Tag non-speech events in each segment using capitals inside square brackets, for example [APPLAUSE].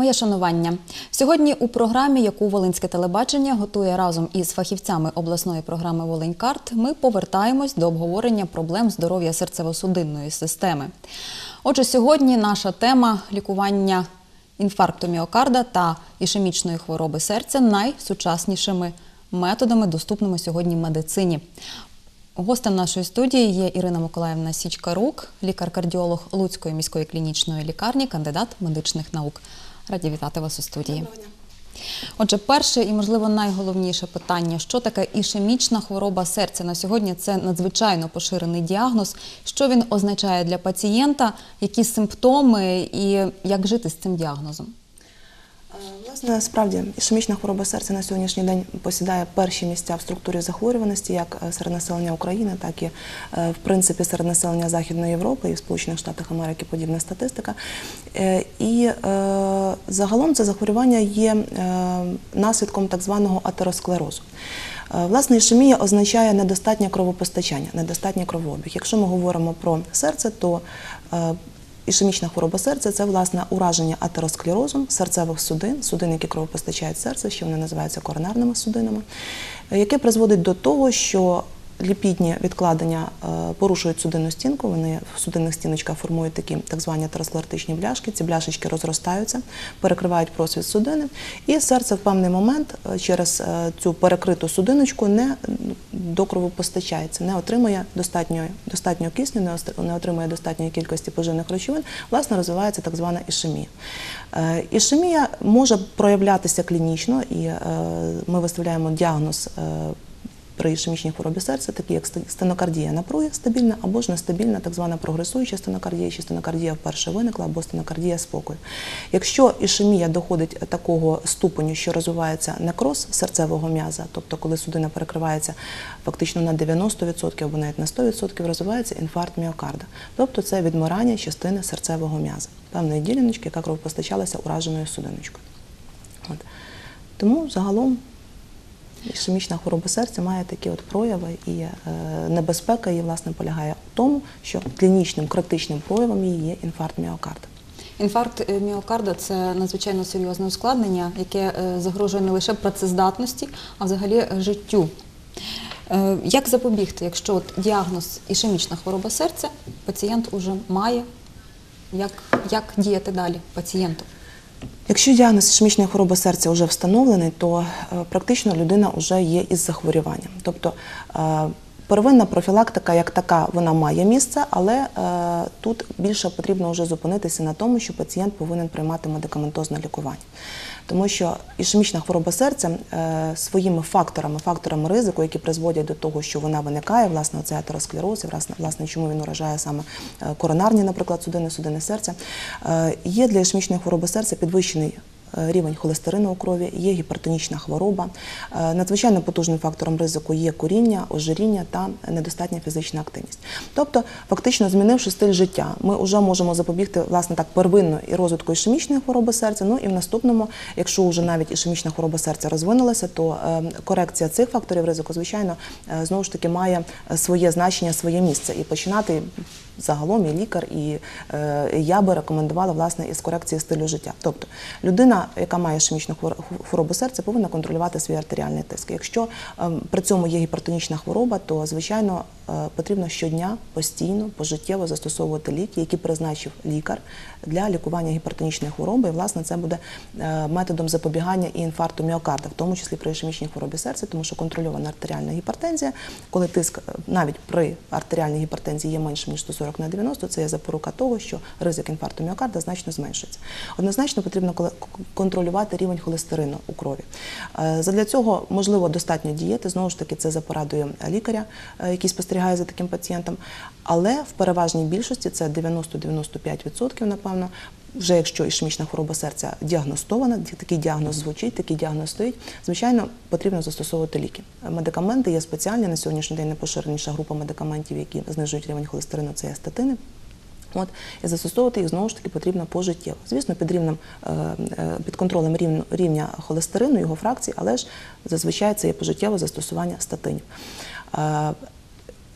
Моє шанування сьогодні у програмі, яку Волинське телебачення готує разом із фахівцями обласної програми Волинькарт, ми повертаємось до обговорення проблем здоров'я серцево-судинної системи. Отже, сьогодні наша тема лікування інфаркту міокарда та ішемічної хвороби серця найсучаснішими методами, доступними сьогодні медицині. Гостем нашої студії є Ірина Миколаївна Січкарук, лікар-кардіолог Луцької міської клінічної лікарні, кандидат медичних наук. Раді вітати вас у студії. Отже, перше і, можливо, найголовніше питання: що таке ішемічна хвороба серця? На сьогодні це надзвичайно поширений діагноз. Що він означає для пацієнта, які симптоми і як жити з цим діагнозом? Власне, справді ішемічна хвороба серця на сьогоднішній день посідає перші місця в структурі захворюваності, як е, серед населення України, так і е, в принципі серед населення Західної Європи і в Сполучених Штатах Америки подібна статистика. Е, І загалом це захворювання є наслідком так званого атеросклерозу. Власне, ішемія означає недостатнє кровопостачання, недостатній кровообіг. Якщо ми говоримо про серце, то Ішемічна хвороба серця це власне ураження атеросклерозом серцевих судин, судин, які кровопостачають серце, що вони називаються коронарними судинами, яке призводить до того, що ліпідні відкладення е, порушують судинну стінку. Вони в судинних стіночках формують такі так звані атеросклеротичні бляшки. Ці бляшечки розростаються, перекривають просвіт судини, і серце в певний момент е, через е, цю перекриту судиночку не до кровопостачається, не отримує достатньо, достатньо кисню, не отримує достатньої кількості поживних речовин, власне, розвивається так звана ішемія. Ішемія може проявлятися клінічно, і ми виставляємо діагноз. При ішемічній хворобі серця, такі як стенокардія напруги стабільна або ж нестабільна, так звана прогресуюча стенокардія, чи стенокардія вперше виникла, або стенокардія спокою. Якщо ішемія доходить такого ступеню, що розвивається некроз серцевого м'яза, тобто коли судина перекривається фактично на 90% або навіть на 100%, розвивається інфаркт міокарда. Тобто це відмирання частини серцевого м'яза, певної діляночки, яка кровопостачалася ураженою судиночкою. От. Тому загалом Ішемічна хвороба серця має такі от прояви, і е, небезпека її власне полягає в тому, що клінічним критичним проявом її є інфаркт міокарда. Інфаркт е, міокарда це надзвичайно серйозне ускладнення, яке е, загрожує не лише працездатності, а взагалі життю. Як запобігти, якщо от діагноз ішемічна хвороба серця пацієнт уже має, як, як діяти далі пацієнту? Якщо діагноз ішемічної хвороби серця вже встановлений, то е, практично людина вже є із захворюванням. Тобто е, первинна профілактика як така вона має місце, але е, тут більше потрібно вже зупинитися на тому, що пацієнт повинен приймати медикаментозне лікування. Тому що ішемічна хвороба серця е, своїми факторами, факторами ризику, які призводять до того, що вона виникає, власне, це атеросклероз, власне, власне, чому він уражає саме е, коронарні, наприклад, судини, судини серця, е, є для ішемічної хвороби серця підвищений рівень холестерину у крові, є гіпертонічна хвороба. Е, Надзвичайно потужним фактором ризику є куріння, ожиріння та недостатня фізична активність. Тобто, фактично змінивши стиль життя, ми вже можемо запобігти власне так первинно і розвитку ішемічної хвороби серця. Ну і в наступному, якщо вже навіть ішемічна хвороба серця розвинулася, то е, корекція цих факторів ризику, звичайно, е, знову ж таки має е, своє значення, своє місце і починати. Загалом і лікар, і е, я би рекомендувала власне із корекції стилю життя. Тобто людина, яка має ішемічну хворобу серця, повинна контролювати свій артеріальний тиск. Якщо е, при цьому є гіпертонічна хвороба, то звичайно потрібно щодня постійно пожиттєво застосовувати ліки, які призначив лікар для лікування гіпертонічної хвороби. І власне це буде е, методом запобігання і інфаркту міокарда, в тому числі при ішемічній хворобі серця, тому що контрольована артеріальна гіпертензія, коли тиск е, навіть при артеріальній гіпертензії є меншим ніж 140 на 90, це є запорука того, що ризик інфаркту міокарда значно зменшується. Однозначно потрібно контролювати рівень холестерину у крові. Е, Задля цього можливо достатньо дієти. Знову ж таки, це за порадою лікаря, е, який спостерігає за таким пацієнтом. Але в переважній більшості це 90-95%, напевно. Вже якщо ішемічна хвороба серця діагностована, такий діагноз звучить, такий діагноз стоїть, звичайно, потрібно застосовувати ліки. Медикаменти є спеціальні на сьогоднішній день найпоширеніша група медикаментів, які знижують рівень холестерину, це є статини. От і застосовувати їх знову ж таки потрібно пожиттєво. Звісно, під рівнем е, е, під контролем рівня, холестерину, його фракцій, але ж зазвичай це є пожиттєве застосування статинів.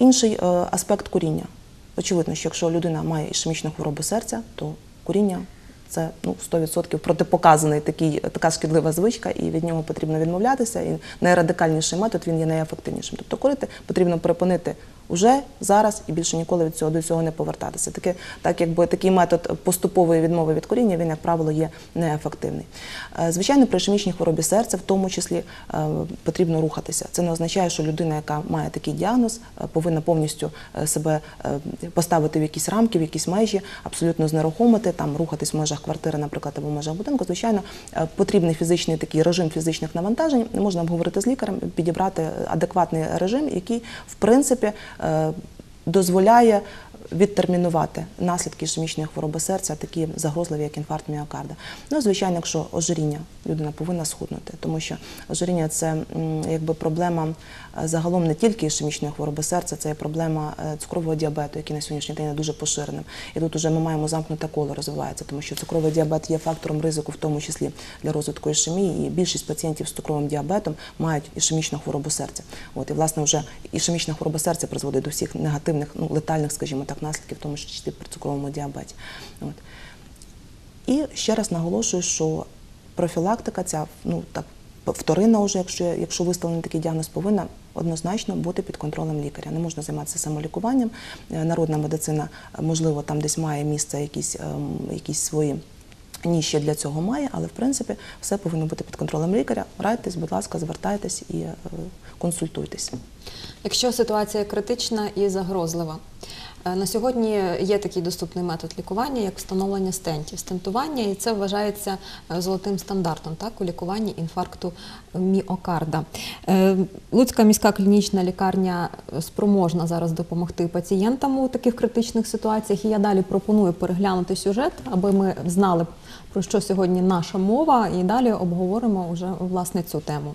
Е, інший е, аспект куріння. Очевидно, що якщо людина має ішемічну хворобу серця, то куріння це ну 100% протипоказаний такий така шкідлива звичка, і від нього потрібно відмовлятися. І найрадикальніший метод він є найефективнішим. Тобто курити потрібно припинити. Уже зараз і більше ніколи від цього до цього не повертатися. Таке, так якби такий метод поступової відмови від куріння, він, як правило, є неефективний. Е, Звичайно, при ішемічній хворобі серця, в тому числі, е, потрібно рухатися. Це не означає, що людина, яка має такий діагноз, е, повинна повністю себе поставити в якісь рамки, в якісь межі, абсолютно знерухомити, там рухатись в межах квартири, наприклад, або в межах будинку. Звичайно, потрібний фізичний такий режим фізичних навантажень. Можна обговорити з лікарем, підібрати адекватний режим, який в принципі дозволяє відтермінувати наслідки ішемічної хвороби серця, такі загрозливі, як інфаркт міокарда. Ну, звичайно, якщо ожиріння, людина повинна схуднути, тому що ожиріння це якби проблема е, загалом не тільки ішемічної хвороби серця, це є проблема е, цукрового діабету, який на сьогоднішній день є дуже поширеним. І тут уже ми маємо замкнуте коло розвивається, тому що цукровий діабет є фактором ризику, в тому числі для розвитку ішемії. І більшість пацієнтів з цукровим діабетом мають ішемічну хворобу серця. От і власне вже ішемічна хвороба серця призводить до всіх негативних, ну летальних, скажімо так, наслідків, в тому числі при цукровому діабеті. От. І ще раз наголошую, що профілактика ця ну так вторинна, вже, якщо, якщо виставлений такий діагноз, повинна однозначно бути під контролем лікаря. Не можна займатися самолікуванням. Е, Народна медицина, е, можливо, там десь має місце якісь, ем, якісь свої. Ніші для цього має, але в принципі все повинно бути під контролем лікаря. Радьтесь, будь ласка, звертайтесь і е, консультуйтесь. Якщо ситуація критична і загрозлива, на сьогодні є такий доступний метод лікування, як встановлення стентів, стентування, і це вважається е, золотим стандартом так, у лікуванні інфаркту міокарда. Е, Луцька міська клінічна лікарня спроможна зараз допомогти пацієнтам у таких критичних ситуаціях. І я далі пропоную переглянути сюжет, аби ми знали, про що сьогодні наша мова, і далі обговоримо вже власне цю тему.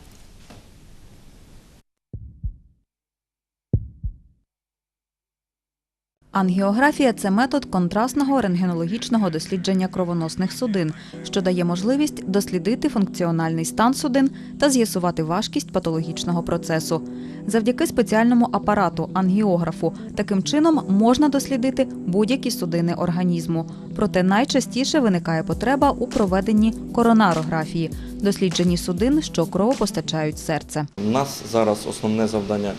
Ангіографія це метод контрастного рентгенологічного дослідження кровоносних судин, що дає можливість дослідити функціональний стан судин та з'ясувати важкість патологічного процесу. Завдяки спеціальному апарату ангіографу таким чином можна дослідити будь-які судини організму. Проте найчастіше виникає потреба у проведенні коронарографії дослідженні судин, що кровопостачають серце. У нас зараз основне завдання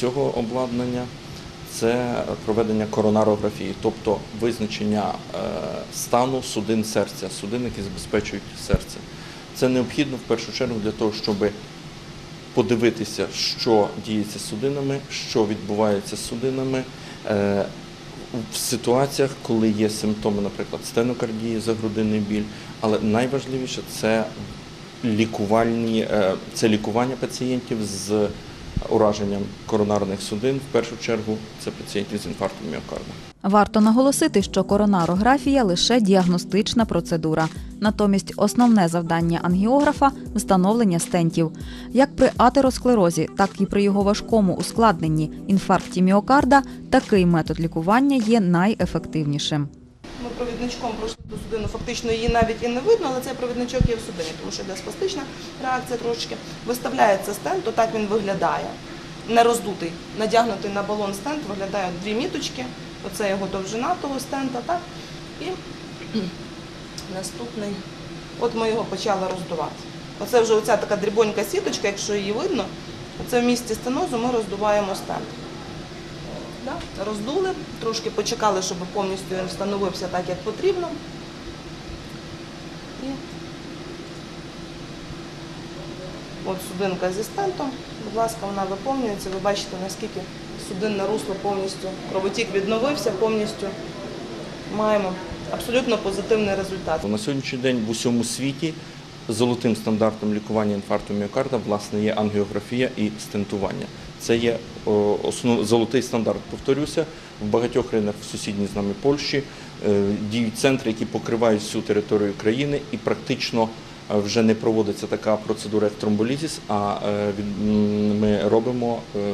цього обладнання це проведення коронарографії, тобто визначення е, стану судин серця, судин, які забезпечують серце. Це необхідно в першу чергу для того, щоб подивитися, що діється з судинами, що відбувається з судинами. е, В ситуаціях, коли є симптоми, наприклад, стенокардії, загрудинний біль, але найважливіше це лікувальні, е, це лікування пацієнтів з ураженням коронарних судин. В першу чергу це пацієнтів з інфарктом міокарда. Варто наголосити, що коронарографія лише діагностична процедура. Натомість основне завдання ангіографа встановлення стентів. Як при атеросклерозі, так і при його важкому ускладненні інфаркті міокарда, такий метод лікування є найефективнішим. Провідничком пройшли ту судину, фактично її навіть і не видно, але цей провідничок є в судині, тому що йде спастична реакція трошечки. Виставляється стенд, то так він виглядає. Не роздутий, надягнутий на балон стенд, виглядає дві міточки. Оце його довжина того стенда, так? І [CLEARS THROAT] наступний. От ми його почали роздувати. Оце вже оця така дрібонька сіточка, якщо її видно, це в місці стенозу ми роздуваємо стенд. Да? Роздули, трошки почекали, щоб повністю він встановився так, як потрібно. І от судинка зі стентом, будь ласка, вона виповнюється. Ви бачите, наскільки судинне русло повністю, кровотік відновився повністю. Маємо абсолютно позитивний результат. На сьогоднішній день в усьому світі золотим стандартом лікування інфаркту міокарда власне є ангіографія і стентування. Це є основ, золотий стандарт. Повторюся, в багатьох країнах в сусідній з нами Польщі е, діють центри, які покривають всю територію країни, і практично е, вже не проводиться така процедура, як тромболізіс, а е, ми робимо е,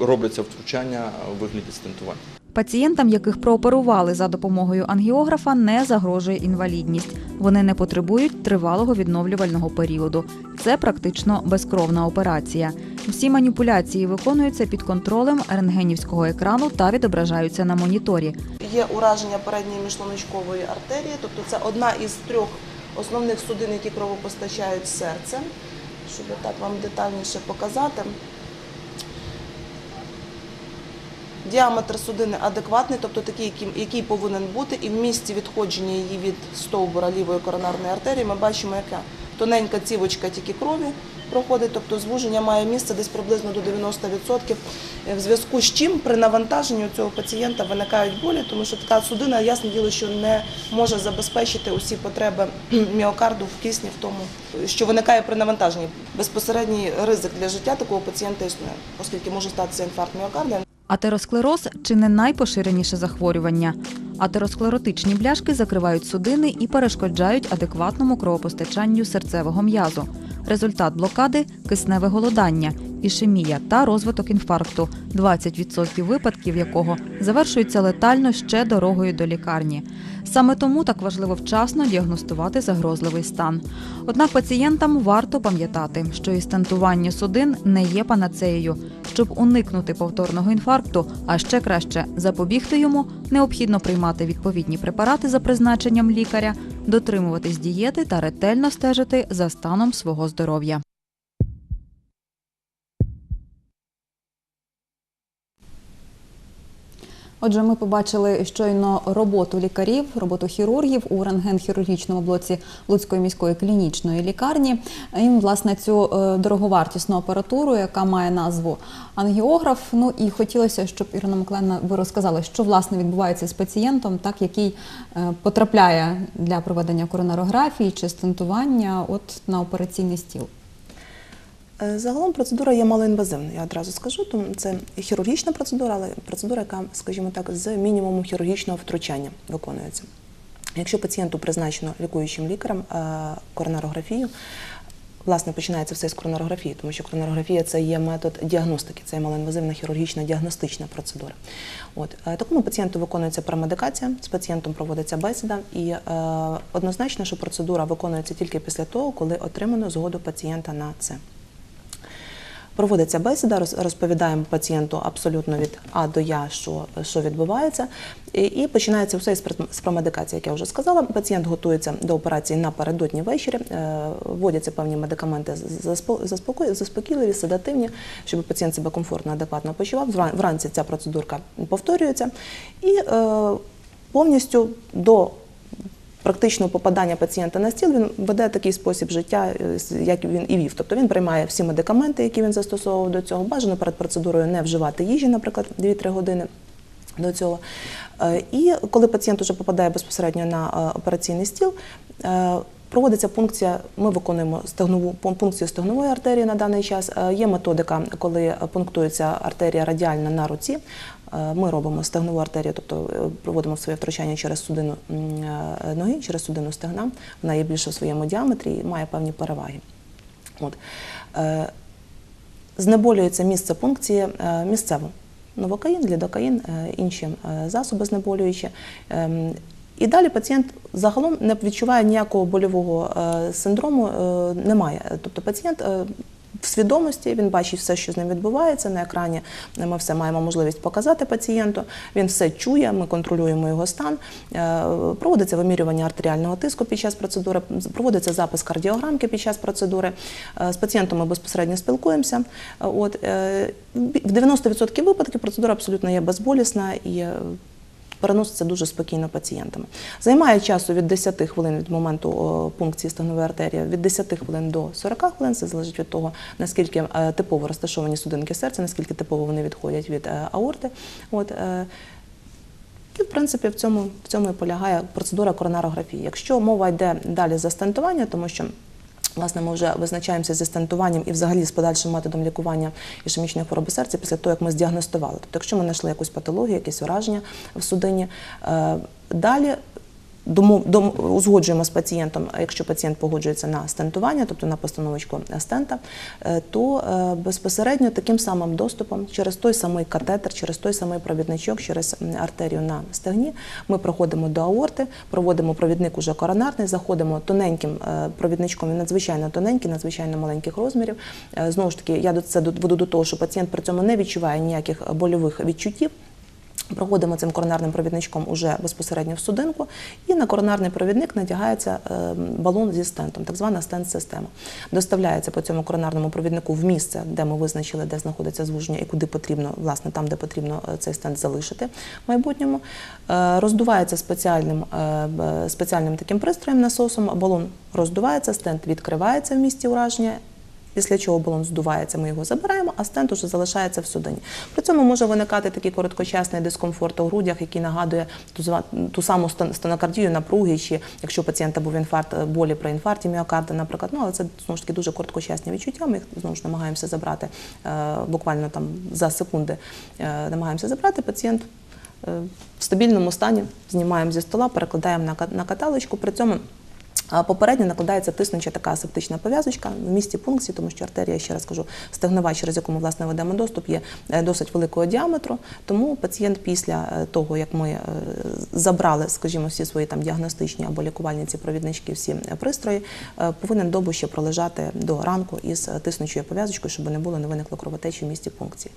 робляться втручання у вигляді стентування. Пацієнтам, яких прооперували за допомогою ангіографа, не загрожує інвалідність. Вони не потребують тривалого відновлювального періоду. Це практично безкровна операція. Всі маніпуляції виконуються під контролем рентгенівського екрану та відображаються на моніторі. є ураження передньої міжшлуночкової артерії, тобто це одна із трьох основних судин, які кровопостачають серце. Щоб так вам детальніше показати. Діаметр судини адекватний, тобто такий, який, повинен бути, і в місці відходження її від стовбура лівої коронарної артерії ми бачимо, яка тоненька цівочка тільки крові проходить, тобто звуження має місце десь приблизно до 90%. В зв'язку з чим при навантаженні у цього пацієнта виникають болі, тому що така судина, ясне діло, що не може забезпечити усі потреби [CLEARS THROAT] міокарду в кисні, в тому, що виникає при навантаженні. Безпосередній ризик для життя такого пацієнта існує, оскільки може статися інфаркт міокарда. Атеросклероз чи не найпоширеніше захворювання. Атеросклеротичні бляшки закривають судини і перешкоджають адекватному кровопостачанню серцевого м'язу. Результат блокади кисневе голодання, ішемія та розвиток інфаркту, 20% випадків якого завершуються летально ще дорогою до лікарні. Саме тому так важливо вчасно діагностувати загрозливий стан. Однак пацієнтам варто пам'ятати, що і стентування судин не є панацеєю. Щоб уникнути повторного інфаркту, а ще краще запобігти йому, необхідно приймати відповідні препарати за призначенням лікаря, дотримуватись дієти та ретельно стежити за станом свого здоров'я. Отже, ми побачили щойно роботу лікарів, роботу хірургів у рентген-хірургічному блоці Луцької міської клінічної лікарні. І, власне, цю е, дороговартісну апаратуру, яка має назву ангіограф. Ну і хотілося, щоб Ірина Миколаївна, ви розказали, що власне відбувається з пацієнтом, так який е, потрапляє для проведення коронарографії чи стентування от на операційний стіл. Е, Загалом процедура є малоінвазивною, я одразу скажу. Тому це хірургічна процедура, але процедура, яка, скажімо так, з мінімумом хірургічного втручання виконується. Якщо пацієнту призначено лікуючим лікарем е, коронарографію, власне починається все з коронарографії, тому що коронарографія це є метод діагностики, це є малоінвазивна хірургічна діагностична процедура. От е, такому пацієнту виконується промедикація, з пацієнтом проводиться бесіда, і е, однозначно, що процедура виконується тільки після того, коли отримано згоду пацієнта на це. Проводиться бесіда, розповідаємо пацієнту абсолютно від А до Я, що, що відбувається. І, починається все з пр- з промедикації, як я вже сказала. Пацієнт готується до операції напередодні ввечері, е, вводяться певні медикаменти заспокійливі, седативні, щоб пацієнт себе комфортно, адекватно почував. Вран- Вранці ця процедурка повторюється. І е, повністю до практичного попадання пацієнта на стіл він веде такий спосіб життя, е, як він і вів. Тобто він приймає всі медикаменти, які він застосовував до цього. Бажано перед процедурою не вживати їжі, наприклад, 2-3 години. До цього. Е, І коли пацієнт вже попадає безпосередньо на е, операційний стіл, проводиться пункція. Ми виконуємо стегнову пункцію стегнової артерії на даний час. Е, Є методика, коли пунктується артерія радіальна на руці. Е, Ми робимо стегнову артерію, тобто е, проводимо своє втручання через судину ноги, через судину стегна. Вона є більше в своєму діаметрі і має певні переваги. От. Знеболюється місце пункції місцево. Новокаїн, лідокаїн, інші засоби знеболюючі. І далі пацієнт загалом не відчуває ніякого больового е, синдрому, е, немає. Тобто пацієнт е, в свідомості, він бачить все, що з ним відбувається на екрані. Ми все маємо можливість показати пацієнту. Він все чує, ми контролюємо його стан. Проводиться вимірювання артеріального тиску під час процедури, проводиться запис кардіограмки під час процедури. З пацієнтом ми безпосередньо спілкуємося. От, в 90% випадків процедура абсолютно є безболісна і переноситься дуже спокійно пацієнтами. Займає часу від 10 хвилин від моменту пункції стегнової артерії, від 10 хвилин до 40 хвилин. Це залежить від того, наскільки е, типово розташовані судинки серця, наскільки типово вони відходять від е, аорти. От, е, і, в принципі, в цьому, в цьому і полягає процедура коронарографії. Якщо мова йде далі за стентування, тому що Власне, ми вже визначаємося зі стентуванням і взагалі з подальшим методом лікування ішемічної хвороби серця після того, як ми здіагностували. Тобто, якщо ми знайшли якусь патологію, якісь ураження в судині, е, далі узгоджуємо з пацієнтом, якщо пацієнт погоджується на стентування, тобто на постановочку стента, е, то е, безпосередньо таким самим доступом через той самий катетер, через той самий провідничок, через артерію на стегні, ми проходимо до аорти, проводимо провідник уже коронарний, заходимо тоненьким е, провідничком, він надзвичайно тоненький, надзвичайно маленьких розмірів. Знову ж таки, я це веду до того, що пацієнт при цьому не відчуває ніяких больових відчуттів. Проходимо цим коронарним провідничком уже безпосередньо в судинку, і на коронарний провідник надягається е, балон зі стентом, так звана стент-система. Доставляється по цьому коронарному провіднику в місце, де ми визначили, де знаходиться звуження і куди потрібно, власне, там, де потрібно е, цей стент залишити в майбутньому. Е, Роздувається спеціальним, е, спеціальним таким пристроєм насосом, балон роздувається, стент відкривається в місці ураження. Після чого балон здувається, ми його забираємо, а стент уже залишається в судині. При цьому може виникати такий короткочасний дискомфорт у грудях, який нагадує ту, саму стен- стенокардію, напруги, чи якщо пацієнта був інфаркт, е, болі при інфаркті міокарда, наприклад. Ну, але це знову ж таки дуже короткочасні відчуття. Ми їх знову ж намагаємося забрати е, буквально там за секунди. Е, намагаємося забрати пацієнт. В стабільному стані знімаємо зі стола, перекладаємо на ка- каталочку. При цьому Попередньо накладається тиснуча така асептична пов'язочка в місці пункції, тому що артерія, ще раз кажу, стегнова, через яку ми власне ведемо доступ, є е, досить великого діаметру. Тому пацієнт після е, того, як ми е, забрали, скажімо, всі свої там діагностичні або лікувальні ці провіднички, всі пристрої, повинен добу ще пролежати до ранку із тиснучою пов'язочкою, щоб не було, не виникло кровотечі в місці пункції.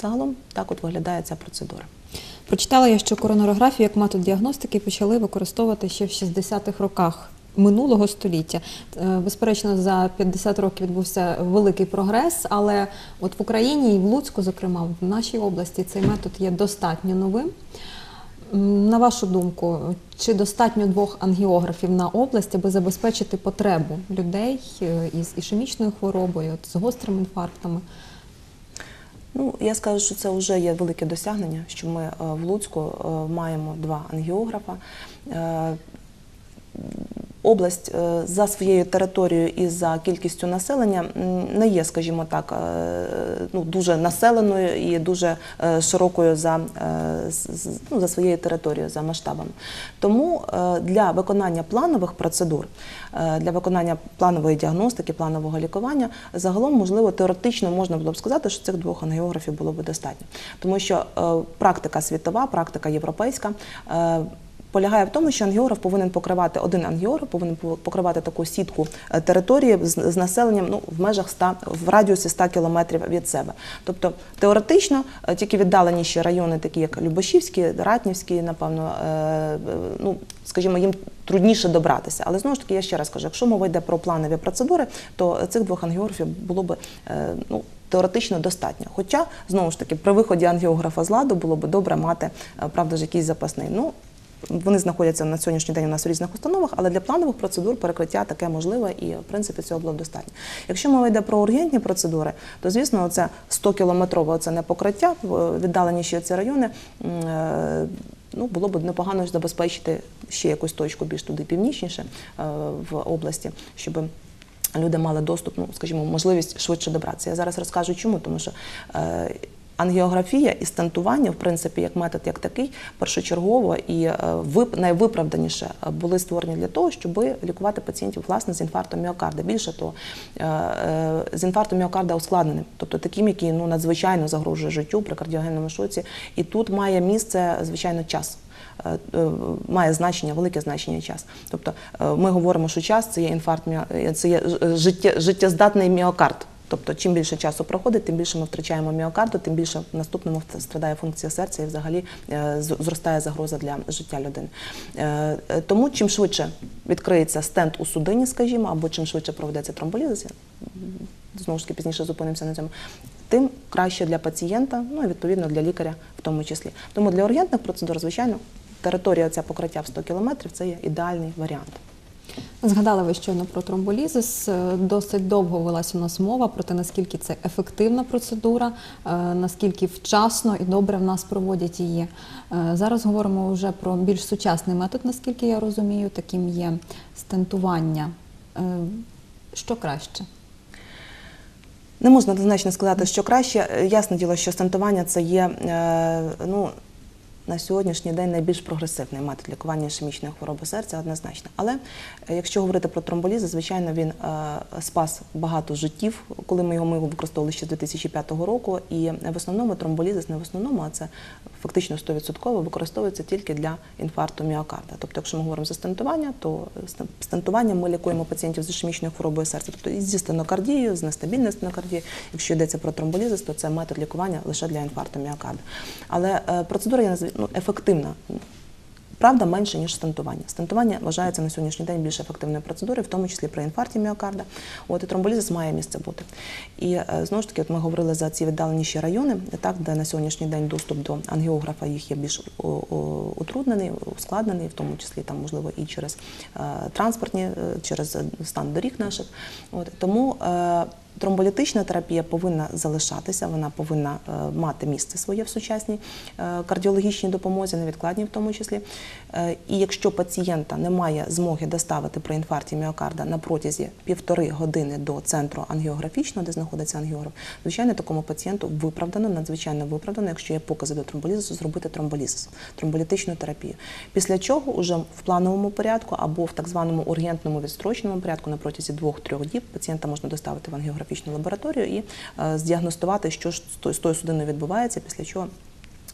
Загалом так от виглядає ця процедура. Прочитала я, що коронарографію як метод діагностики почали використовувати ще в 60-х роках минулого століття. Е, Безперечно, за 50 років відбувся великий прогрес, але от в Україні і в Луцьку, зокрема, в нашій області цей метод є достатньо новим. На вашу думку, чи достатньо двох ангіографів на область, аби забезпечити потребу людей е, із ішемічною хворобою, з гострими інфарктами? Ну, я скажу, що це вже є велике досягнення, що ми е, в Луцьку е, маємо два ангіографа. Область е, за своєю територією і за кількістю населення не є, скажімо так, е, ну, дуже населеною і дуже е, широкою за, ну, за своєю територією, за масштабами. Тому для виконання планових процедур, для виконання планової діагностики, планового лікування, загалом, можливо, теоретично можна було б сказати, що цих двох ангіографів було б достатньо. Тому що практика світова, практика європейська. Полягає в тому, що ангіограф повинен покривати один ангіограф, повинен покривати таку сітку е, території з, населенням ну, в межах 100, в радіусі 100 кілометрів від себе. Тобто теоретично е, тільки віддаленіші райони, такі як Любашівський, Ратнівський, напевно, е, ну скажімо, їм трудніше добратися. Але знову ж таки, я ще раз кажу, якщо мова йде про планові процедури, то цих двох ангіографів було б е, ну. Теоретично достатньо. Хоча, знову ж таки, при виході ангіографа з ладу було б добре мати, правда ж, якийсь запасний. Ну, вони знаходяться на сьогоднішній день у нас в різних установах, але для планових процедур перекриття таке можливе і, в принципі, цього було достатньо. Якщо мова йде про ургентні процедури, то, звісно, це 100-кілометрове це не покриття, віддаленіші ці райони. е, Ну, було б непогано забезпечити ще якусь точку більш туди північніше е, в області, щоб люди мали доступ, ну скажімо, можливість швидше добратися. Я зараз розкажу, чому, тому що. Ангіографія і стентування, в принципі, як метод як такий, першочергово і е, вип- найвиправданіше е, були створені для того, щоб лікувати пацієнтів власне з інфарктом міокарда. Більше того, е, з інфарктом міокарда ускладненим, тобто таким, який ну надзвичайно загрожує життю при кардіогенному шоці. І тут має місце, звичайно, час. Має значення, велике значення час. Тобто ми говоримо, що час це є інфаркт, це є життєздатний міокард. Тобто, чим більше часу проходить, тим більше ми втрачаємо міокарду, тим більше в наступному страдає функція серця і взагалі е, зростає загроза для життя людини. Е, е, Тому чим швидше відкриється стенд у судині, скажімо, або чим швидше проведеться тромболізація, знову ж таки пізніше зупинимося на цьому, тим краще для пацієнта, ну і відповідно для лікаря в тому числі. Тому для ургентних процедур, звичайно, територія ця покриття в 100 кілометрів це є ідеальний варіант. Згадали ви щойно про тромболізис. Е, Досить довго велась у нас мова про те, наскільки це ефективна процедура, е, наскільки вчасно і добре в нас проводять її. Е, Зараз говоримо вже про більш сучасний метод, наскільки я розумію, таким є стентування. Що краще? Не можна однозначно сказати, що краще. Ясне діло, що стентування це є ну, на сьогоднішній день найбільш прогресивний метод лікування ішемічної хвороби серця, однозначно. Але е, якщо говорити про тромболізи, звичайно, він е, спас багато життів, коли ми його ми використовували ще з 2005 року. І в основному тромболізис не в основному, а це фактично 100% використовується тільки для інфаркту міокарда. Тобто, якщо ми говоримо за стентування, то ст- стентуванням ми лікуємо пацієнтів з ішемічною хворобою серця, тобто і зі стенокардією, з нестабільною стенокардією. Якщо йдеться про тромболізис, то це метод лікування лише для інфаркту міокарда. Але е, процедура назв- ну, ефективна. Правда, менше ніж стентування. Стентування вважається на сьогоднішній день більш ефективною процедурою, в тому числі при інфаркті міокарда. От і тромболізис має місце бути. І е, знову ж таки, от ми говорили за ці віддаленіші райони, так де на сьогоднішній день доступ до ангіографа їх є більш утруднений, ускладнений, в тому числі там можливо і через е, транспортні, е, через стан доріг наших. От тому. Тромболітична терапія повинна залишатися, вона повинна е, мати місце своє в сучасній е, кардіологічній допомозі, невідкладній в тому числі. Е, і якщо пацієнта немає змоги доставити при інфаркті міокарда на протязі півтори години до центру ангіографічного, де знаходиться ангіограф, звичайно, такому пацієнту виправдано, надзвичайно виправдано, якщо є покази до тромболізису, зробити тромболізис, тромболітичну терапію. Після чого уже в плановому порядку або в так званому ургентному відстроченому порядку на протязі двох-трьох діб пацієнта можна доставити в ангіографічну лабораторію і е, здіагностувати, що ж з тою судиною відбувається, після чого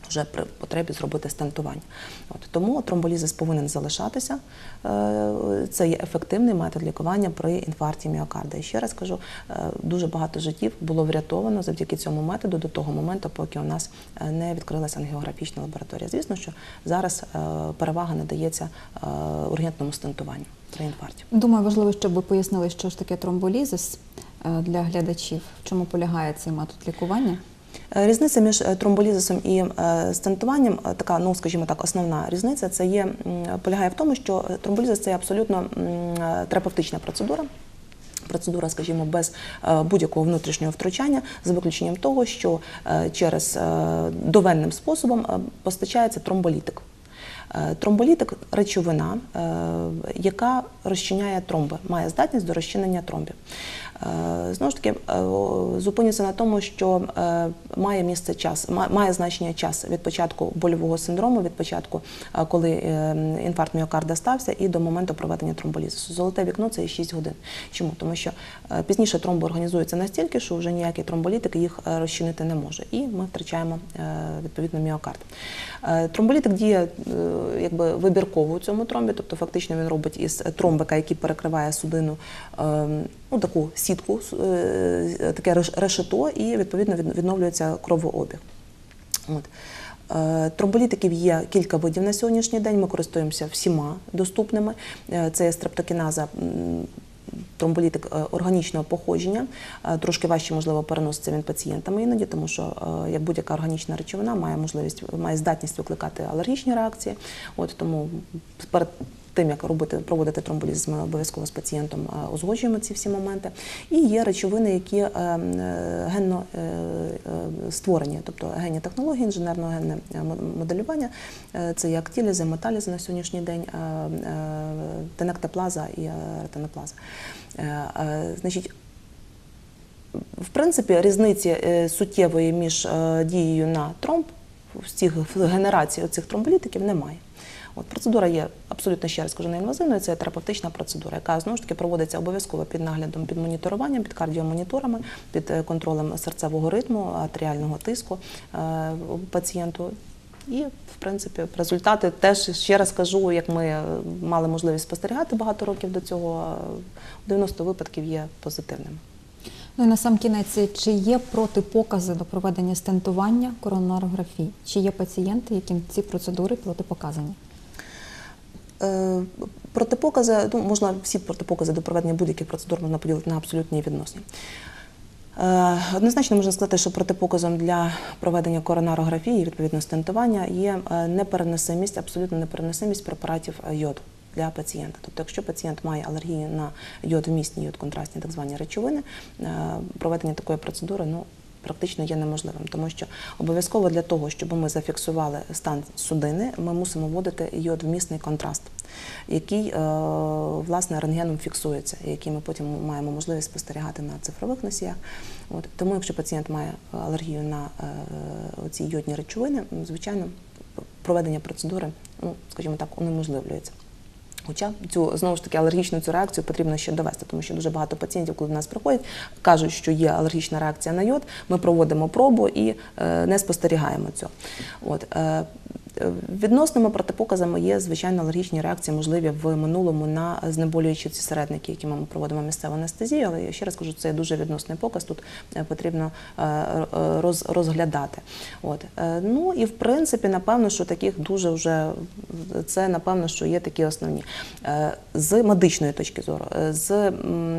вже при потребі зробити стентування. От, тому тромболізис повинен залишатися. Е, Це є ефективний метод лікування при інфаркті міокарда. І ще раз кажу, е, дуже багато життів було врятовано завдяки цьому методу до того моменту, поки у нас е, не відкрилася ангіографічна лабораторія. Звісно, що зараз перевага надається ургентному стентуванню при інфаркті. Думаю, важливо, щоб ви пояснили, що ж таке тромболізис для глядачів, в чому полягає цей метод лікування. Е, Різниця між е, тромболізисом і е, стентуванням, така, ну скажімо так, основна різниця, це є полягає в тому, що тромболізис це абсолютно терапевтична процедура. Процедура, скажімо, без будь-якого внутрішнього втручання, за виключенням того, що через довенним способом постачається тромболітик. Тромболітик речовина, яка розчиняє тромби, має здатність до розчинення тромбів. Е, Знову ж таки, е, зупинюся на тому, що е, має місце час, ма- має значення час від початку больового синдрому, від початку, коли інфаркт міокарда стався, і до моменту проведення тромболізису. Золоте вікно це є 6 годин. Чому? Тому що пізніше тромби організуються настільки, що вже ніякий тромболітик їх розчинити не може, і ми втрачаємо відповідно міокард. Тромболітик діє якби вибірково у цьому тромбі, тобто фактично він робить із тромбика, який перекриває судину, е, ну таку сітку, е, таке реш- решето, і відповідно відновлюється кровообіг. От. Е, Тромболітиків є кілька видів на сьогоднішній день. Ми користуємося всіма доступними. Е, Це є стрептокіназа. Тромболітик органічного походження трошки важче, можливо, переноситься він пацієнтами іноді, тому що як будь-яка органічна речовина має можливість, має здатність викликати алергічні реакції. От тому перед тим, як робити, проводити тромболізис, ми обов'язково з пацієнтом е, узгоджуємо ці всі моменти. І є речовини, які е, е, генно створені, тобто генні технології, інженерного генне е, моделювання. Це є актілізи, металізи на сьогоднішній день, тенектоплаза і ретиноплаза. Значить, в принципі, різниці суттєвої між дією на тромб в цих в генерації цих тромболітиків немає. От процедура є абсолютно ще раз кажу, неінвазивною, це терапевтична процедура, яка знову ж таки проводиться обов'язково під наглядом, під моніторуванням, під кардіомоніторами, під е, контролем серцевого ритму, артеріального тиску е, пацієнту. І, в принципі, результати теж ще раз кажу, як ми е, мали можливість спостерігати багато років до цього, е, 90 випадків є позитивними. Ну і на сам кінець, чи є протипокази до проведення стентування коронарографії? Чи є пацієнти, яким ці процедури протипоказані? Е, Протипокази, ну, можна всі протипокази до проведення будь-яких процедур можна поділити на абсолютні відносні. Е, Однозначно можна сказати, що протипоказом для проведення коронарографії, відповідно стентування, є е, непереносимість, абсолютно непереносимість препаратів йоду для пацієнта. Тобто, якщо пацієнт має алергію на йод-вмісні, йод-контрастні так звані речовини, проведення такої процедури ну, практично є неможливим, тому що обов'язково для того, щоб ми зафіксували стан судини, ми мусимо вводити йод-вмісний контраст, який е, власне рентгеном фіксується, який ми потім маємо можливість спостерігати на цифрових носіях. От тому, якщо пацієнт має алергію на е, ці йодні речовини, звичайно. проведення процедури, ну скажімо так, унеможливлюється. Хоча цю знову ж таки алергічну цю реакцію потрібно ще довести, тому що дуже багато пацієнтів, коли до нас приходять, кажуть, що є алергічна реакція на йод. Ми проводимо пробу і е, не спостерігаємо цього. От е, відносними протипоказами є звичайно алергічні реакції, можливі в минулому на знеболюючі ці середники, які ми проводимо місцеву анестезію. Але я ще раз кажу, це дуже відносний показ. Тут е, потрібно е, е, роз, розглядати. От ну і в принципі, напевно, що таких дуже вже це напевно, що є такі основні з медичної точки зору, з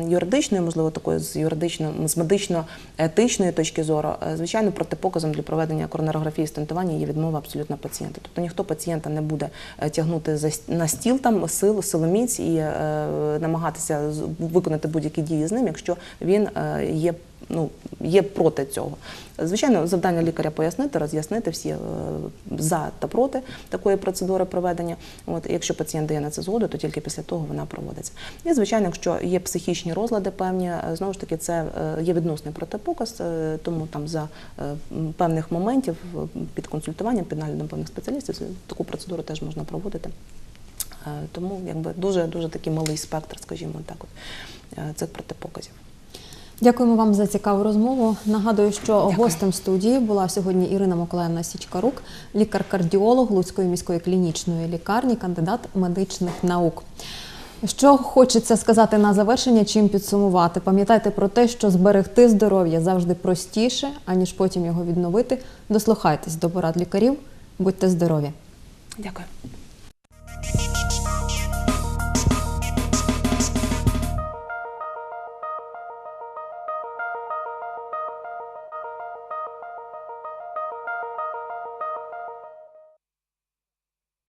юридичної, можливо, такої з юридично, з медично-етичної точки зору, звичайно, протипоказом для проведення коронарографії стентування є відмова абсолютно пацієнта. Тобто ніхто пацієнта не буде е, тягнути на стіл там сил, силоміць і е, намагатися виконати будь-які дії з ним, якщо він е, є. Ну, є проти цього. Звичайно, завдання лікаря пояснити, роз'яснити всі е, за та проти такої процедури проведення. От якщо пацієнт дає на це згоду, то тільки після того вона проводиться. І звичайно, якщо є психічні розлади певні, е, знову ж таки, це е, є відносний протипоказ, тому там за певних моментів під консультуванням, під наглядом певних спеціалістів таку процедуру теж можна проводити. Тому якби дуже дуже такий малий спектр, скажімо так, цих протипоказів. Дякуємо вам за цікаву розмову. Нагадую, що гостем студії була сьогодні Ірина Миколаївна Січкарук, лікар-кардіолог Луцької міської клінічної лікарні, кандидат медичних наук. Що хочеться сказати на завершення, чим підсумувати? Пам'ятайте про те, що зберегти здоров'я завжди простіше, аніж потім його відновити. Дослухайтесь до порад лікарів, будьте здорові! Дякую.